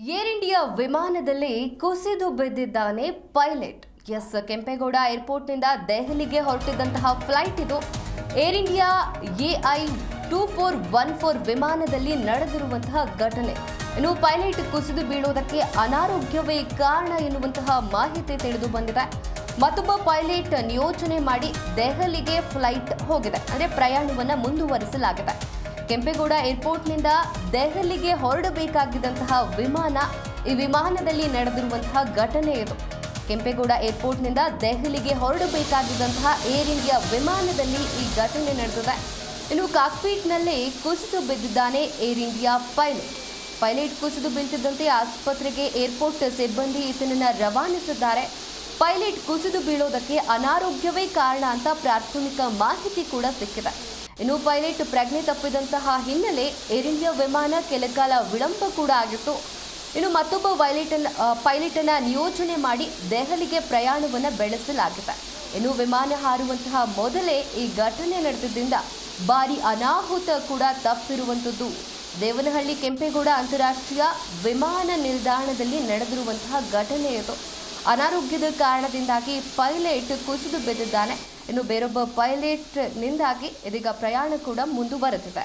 Air India ವಿಮಾನದಲ್ಲಿ ಕುಸಿದು ಬಿದ್ದಿದ್ದಾನೆ ಪೈಲಟ್. ಎಸ್ ಕೆಂಪೇಗೌಡ ಏರ್ಪೋರ್ಟ್ನಿಂದ ದೆಹಲಿಗೆ ಹೊರಟಿದ್ದಂತಹ ಫ್ಲೈಟ್ ಇದು. Air India AI two four one four ವಿಮಾನದಲ್ಲಿ ನಡೆದಿರುವಂತಹ ಘಟನೆ. ಇನ್ನು ಪೈಲಟ್ ಕುಸಿದು ಬೀಳೋದಕ್ಕೆ ಅನಾರೋಗ್ಯವೇ ಕಾರಣ ಎನ್ನುವಂತಹ ಮಾಹಿತಿ ತಿಳಿದು ಬಂದಿದೆ. ಮತ್ತೊಬ್ಬ ಪೈಲಟ್ ನಿಯೋಜನೆ ಮಾಡಿ ದೆಹಲಿಗೆ ಫ್ಲೈಟ್ ಹೋಗಿದೆ. ಅಂದರೆ ಪ್ರಯಾಣವನ್ನು ಮುಂದುವರಿಸಲಾಗಿದೆ. ಕೆಂಪೇಗೌಡ ಏರ್ಪೋರ್ಟ್ನಿಂದ ದೆಹಲಿಗೆ ಹೊರಡಬೇಕಾಗಿದ್ದಂತಹ ವಿಮಾನ, ಈ ವಿಮಾನದಲ್ಲಿ ನಡೆದಿರುವಂತಹ ಘಟನೆ ಇದು. ಕೆಂಪೇಗೌಡ ಏರ್ಪೋರ್ಟ್ನಿಂದ ದೆಹಲಿಗೆ ಹೊರಡಬೇಕಾಗಿದ್ದಂತಹ ಏರ್ ಇಂಡಿಯಾ ವಿಮಾನದಲ್ಲಿ ಈ ಘಟನೆ ನಡೆದಿದೆ. ಇನ್ನು ಕಾಕ್ಪೀಟ್ನಲ್ಲಿ ಕುಸಿದು ಬಿದ್ದಿದ್ದಾನೆ ಏರ್ ಇಂಡಿಯಾ ಪೈಲಟ್. ಪೈಲಟ್ ಕುಸಿದು ಬೀಳ್ತಿದ್ದಂತೆ ಆಸ್ಪತ್ರೆಗೆ ಏರ್ಪೋರ್ಟ್ ಸಿಬ್ಬಂದಿ ಈತನನ್ನ ರವಾನಿಸಿದ್ದಾರೆ. ಪೈಲಟ್ ಕುಸಿದು ಬೀಳೋದಕ್ಕೆ ಅನಾರೋಗ್ಯವೇ ಕಾರಣ ಅಂತ ಪ್ರಾಥಮಿಕ ಮಾಹಿತಿ ಕೂಡ ಸಿಕ್ಕಿದೆ. ಇನ್ನು ಪೈಲಟ್ ಪ್ರಜ್ಞೆ ತಪ್ಪಿದಂತಹ ಹಿನ್ನೆಲೆ ಏರ್ ಇಂಡಿಯಾ ವಿಮಾನ ಕೆಲಕಾಲ ವಿಳಂಬ ಕೂಡ ಆಗಿತ್ತು. ಇನ್ನು ಮತ್ತೊಬ್ಬ ವೈಲೇಟ್ ಪೈಲಟ್ ಅನ್ನ ನಿಯೋಜನೆ ಮಾಡಿ ದೆಹಲಿಗೆ ಪ್ರಯಾಣವನ್ನು ಬೆಳೆಸಲಾಗಿದೆ. ಇನ್ನು ವಿಮಾನ ಹಾರುವಂತಹ ಮೊದಲೇ ಈ ಘಟನೆ ನಡೆದಿದ್ದರಿಂದ ಭಾರಿ ಅನಾಹುತ ಕೂಡ ತಪ್ಪಿರುವಂಥದ್ದು. ದೇವನಹಳ್ಳಿ, ಕೆಂಪೇಗೌಡ ಅಂತಾರಾಷ್ಟ್ರೀಯ ವಿಮಾನ ನಿಲ್ದಾಣದಲ್ಲಿ ನಡೆದಿರುವಂತಹ ಘಟನೆ ಇದು. ಅನಾರೋಗ್ಯದ ಕಾರಣದಿಂದಾಗಿ ಪೈಲಟ್ ಕುಸಿದು ಬಿದ್ದಿದ್ದಾನೆ. ಇನ್ನು ಬೇರೊಬ್ಬ ಪೈಲಟ್ನಿಂದಾಗಿ ಇದೀಗ ಪ್ರಯಾಣ ಕೂಡ ಮುಂದುವರೆದಿದೆ.